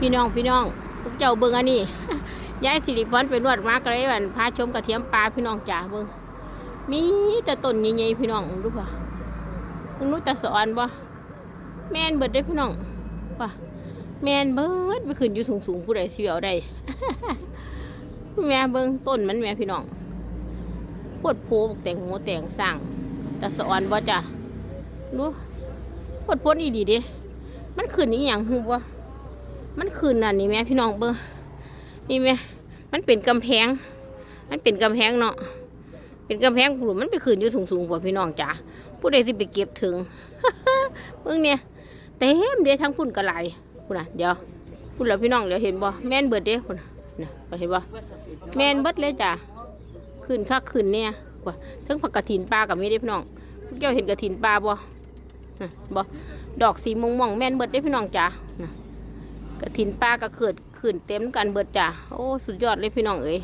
พี่น้องพี่น้องพวกเจ้าเบิ่งอันนี้ยายสิริพรเป็นวดมากเลยวันพาชมกระเทียมปลาพี่น้องจ๋าเบิ่งมีแต่ต้นใหญ่ๆพี่น้องรู้ป่ะมึงรู้แต่สอนบ่แม่นเบิดได้พี่น้องป่ะแม่นเบิดไปขึ้นอยู่สูงๆผู้ใดสิเอาได้แม่เบิ่งต้นมันแม่พี่น้องโพดโพบอกแต่งหัวแต่งสร้างแต่สอนบ่จ้ะรู้โพดโพดอีดีเด้มันขึ้นอีหยังฮู้บ่ มันคืนนั่นนี่แม่พี่น้องเบิ่งนี่แม่มันเป็นกำแพง มันเป็นกำแพงเนาะเป็นกำแพงปลูกมันไปคืนอยู่สูงๆกว่าพี่น้องจ๋าผู้ใดสิไปเก็บถึงเบิ่งเนี่ยเต็มเด้ทั้งพุ่นกระไหลพุ่นน่ะเดี๋ยวพุ่นแล้วพี่น้องเดี๋ยวเห็นบ่แม่นเบิดเด้พุ่นน่ะเห็นบ่แม่นเบิดเลยจ้ะขึ้นคักขึ้นเนี่ยว่าทั้งผักกระถินปลากับมีเด้พี่น้องพวกเจ้าเห็นกระถินปลาบ่บ่ดอกสีม่วงๆแม่นเบิดเด้พี่น้องจ๋าน่ะ กระถินปลากระเขิดขืนเต็มกันเบิดจ้ะ โอ้ สุดยอดเลยพี่น้องเอ้ย